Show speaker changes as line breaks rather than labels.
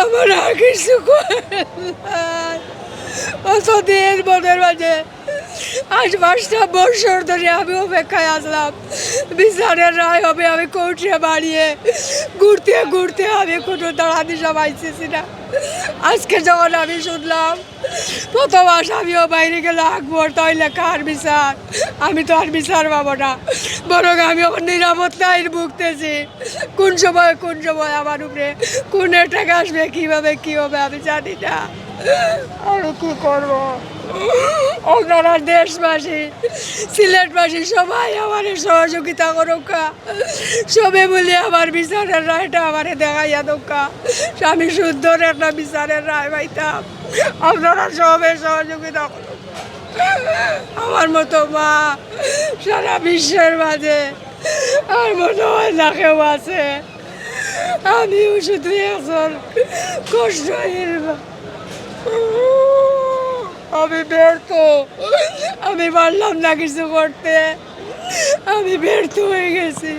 আমার আর কিছু অতদিন মনের মাঝে। আজ পাঁচটা বছর ধরে আমি অপেক্ষায় আসলাম বিচারের রায় হবে, আমি কোর্টে বাড়িয়ে ঘুরতে ঘুরতে আমি কোনো দাঁড়াতে সবাইছি না। আজকে যখন আমি শুনলাম, প্রথম আসামিও বাইরে গেলে আকবর তাইলে বিচার। আমি তো আর বিচার পাবো না। বরং আমি আমার নিরাপত্তায় ভুগতেছি। কোন সময় কোন সময় আমার উপরে কোন টাকা আসবে, কীভাবে, কী হবে, আমি জানি না। আমি কী করব? আপনারা দেশবাসী, সিলেটবাসী, সবাই আমার সহযোগিতা করুকা। সবে বলি আমার বিচারের রায়টা আমারে দেখাইয়া দোকা। আমি সুন্দর একটা বিচারের রায় পাইতাম। আপনারা সবে সহযোগিতা করুন আমার মতো মা সারা বিশ্বের মাঝে আর মতো হয় না কেউ আছে। আমিও শুধু একজন কষ্টহীন। আমি ব্যর্থ। আমি পারলাম না কিছু করতে। আমি ব্যর্থ হয়ে গেছি।